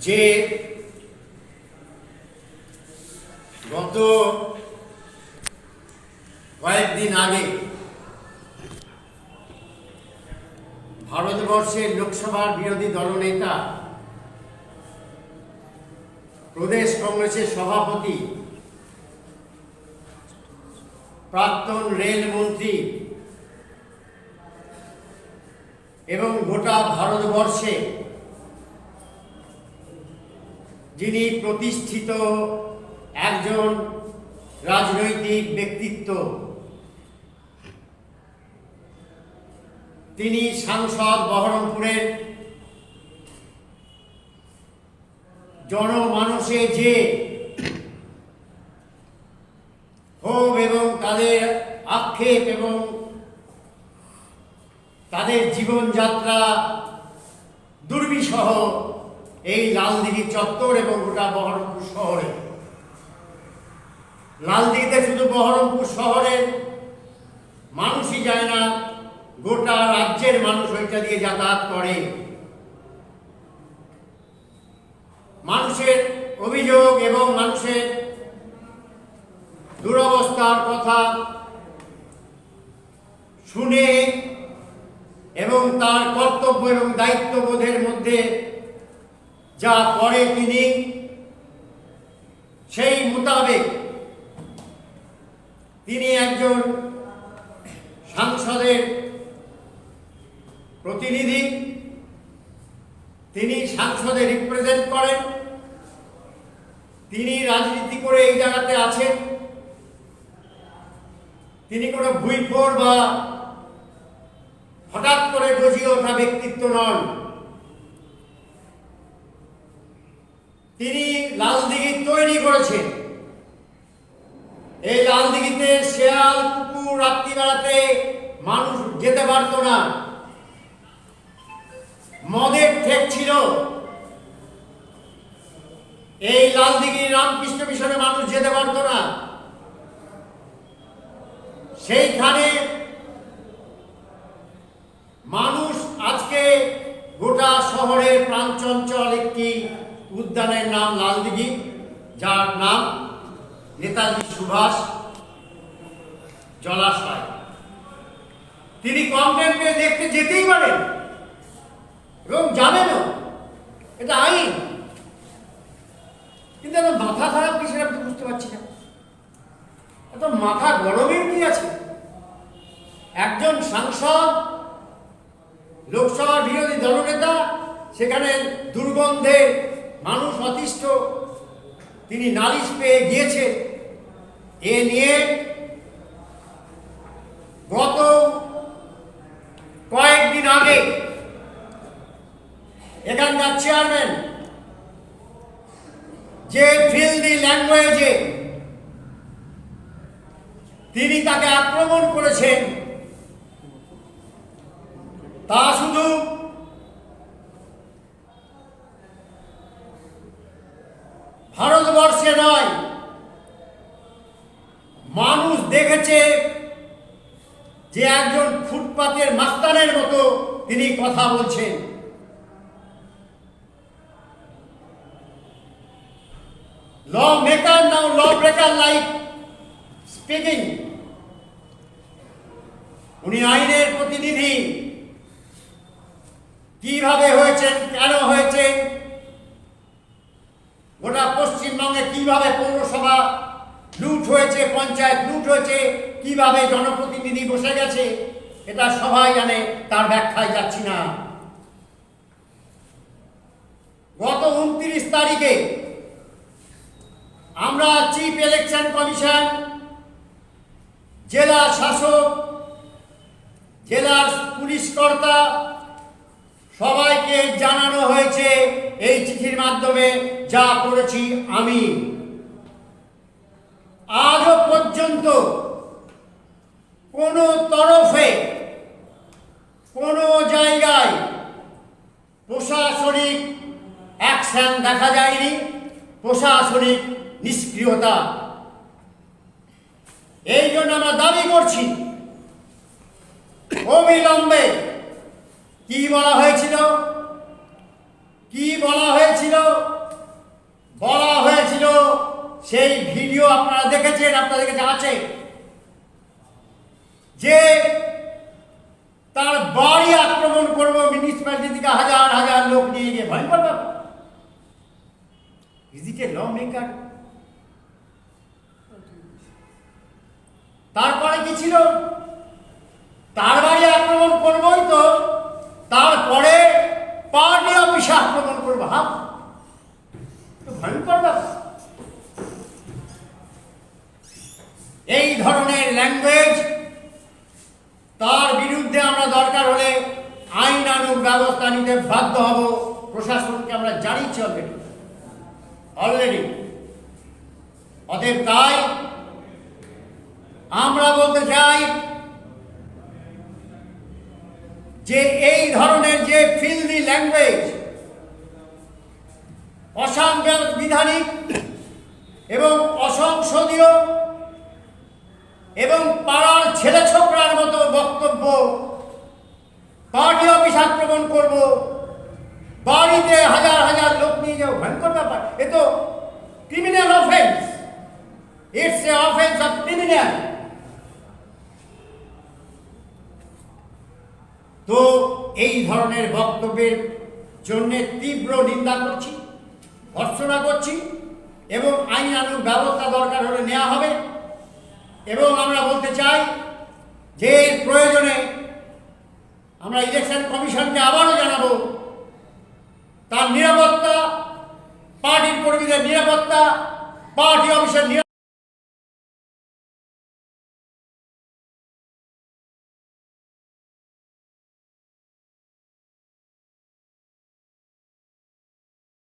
যে গত কয়েকদিন আগে ভারতবর্ষের লোকসভার বিরোধী দলনেতা, প্রদেশ কংগ্রেসের সভাপতি, প্রাক্তন রেলমন্ত্রী এবং গোটা ভারতবর্ষে যিনি প্রতিষ্ঠিত একজন রাজনৈতিক ব্যক্তিত্ব। তিনি সাংসদ বহরমপুরের জনমানসে যে ক্ষোভ এবং তাদের আক্ষেপ এবং তাদের জীবনযাত্রা দুর্বিষহ এই লালদিঘি চত্বর এবং গোটা বহরমপুর শহরে। লালদিঘিতে শুধু বহরমপুর শহরের মানুষই যায় না, গোটা রাজ্যের মানুষ ওইটা দিয়ে যাতায়াত করে। মানুষের অভিযোগ এবং মানুষের দুরবস্থার কথা শুনে এবং তার কর্তব্য এবং দায়িত্ববোধের মধ্যে যা করে তিনি সেই মোতাবেক তিনি একজন সাংসদের প্রতিনিধি, তিনি সাংসদে রিপ্রেজেন্ট করেন, তিনি রাজনীতি করে এই জায়গাতে আছেন, তিনি কোনো ভুইফোর বা হঠাৎ করে গজিয়ে ওঠা ব্যক্তিত্ব নন। তিনি লালদিঘি তৈরি করেছেন। এই লালদিঘিতে শেয়াল, কুকুর রাত্রিবেলাতে মানুষ যেতে পারত না। মদের ঠেক ছিল। এই লালদিঘি রামকৃষ্ণ মিশনে মানুষ যেতে পারত না। সেইখানে মানুষ আজকে গোটা শহরের প্রাণচঞ্চল একটি উদ্যানের নাম লালদিঘি, যার নাম নেতাজি সুভাষ জলাশয়। তিনি কমপ্লেন্টে দেখতে যেতেই পারেন। এবং যাবেনও এটা আইন। কিন্তু এত মাথা খারাপ কি সেটা আমি বুঝতে পারছি না। এত মাথা গরমের কি আছে? একজন সাংসদ, লোকসভার বিরোধী দলনেতা, সেখানে দুর্গন্ধে মানুষ অতিষ্ঠ, তিনি নালিশ পেয়ে গিয়েছে এ নিয়ে গত কয়েকদিন আগে এখানকার চেয়ারম্যান যে ফিল্দি ল্যাঙ্গুয়েজে তিনি তাকে আক্রমণ করেছেন, তা শুধু ভারতবর্ষে নয় মানুষ দেখেছে যে একজন ফুটপাতের মাস্তানের মতো তিনি কথা বলছেন। Law maker now law breaker like speaking উনি আইনের প্রতিনিধি। কীভাবে হয়েছেন, কেন হয়েছেন? গোটা পশ্চিমবঙ্গে কীভাবে পৌরসভা লুট হয়েছে, পঞ্চায়েত লুট হয়েছে, কীভাবে জনপ্রতিনিধি বসে গেছে, এটা সবাই জানে, তার ব্যাখ্যায় যাচ্ছি না। গত উনত্রিশ তারিখে আমরা চিফ ইলেকশন কমিশন জেলা শাসক জেলার পুলিশ কর্তা, সবাইকে জানানো হয়েছে এই চিঠির মাধ্যমে যা করেছি আমি। আজও পর্যন্ত কোনো তরফে, কোনো জায়গায় প্রশাসনিক অ্যাকশন দেখা যায়নি, প্রশাসনিক নিষ্ক্রিয়তা। এই জন্য আমরা দাবি করছি, অবিলম্বে কি বলা হয়েছিল, কি বলা হয়েছিল, বলা সেই ভিডিও আপনারা দেখেছেন, আপনাদের কাছে আছে। যে তার বাড়ি আক্রমণ করব মিউনিসিপ্যালিটি থেকে হাজার হাজার লোক নিয়ে গিয়ে ভয়ঙ্কর ব্যাপার। Is it A law maker তারপরে কি ছিল? তার বাড়ি আক্রমণ করবোই তো তারপরে পার্টি অফিসে আক্রমণ করব হাম তো ভয়ঙ্কর ব্যাপার এই ধরনের ল্যাঙ্গুয়েজ তার বিরুদ্ধে আমরা দরকার হলে আইনানুগ ব্যবস্থা নিতে বাধ্য হব। প্রশাসনকে আমরা জানিয়েছি অলরেডি অলরেডি অতএব তাই আমরা বলতে চাই যে এই ধরনের যে ফিল্দি ল্যাঙ্গুয়েজ অসাংবিধানিক এবং অসংসদীয় এবং পাড়ার ছেলে ছোকরার মতো বক্তব্য পার্টি অফিস আক্রমণ করব, বাড়িতে হাজার হাজার লোক নিয়ে যাও, ভয়ঙ্কর ব্যাপার। এ তো criminal offence it's a offence of criminal তো এই ধরনের বক্তব্যের জন্য তীব্র নিন্দা করছি ভর্সনা করছি, এবং আইন আইনানুগ ব্যবস্থা দরকার হলে নেওয়া হবে। এবং আমরা বলতে চাই যে প্রয়োজনে আমরা ইলেকশন কমিশনকে আবারও জানাব তার নিরাপত্তা পার্টির কর্মীদের নিরাপত্তা পার্টি অফিসের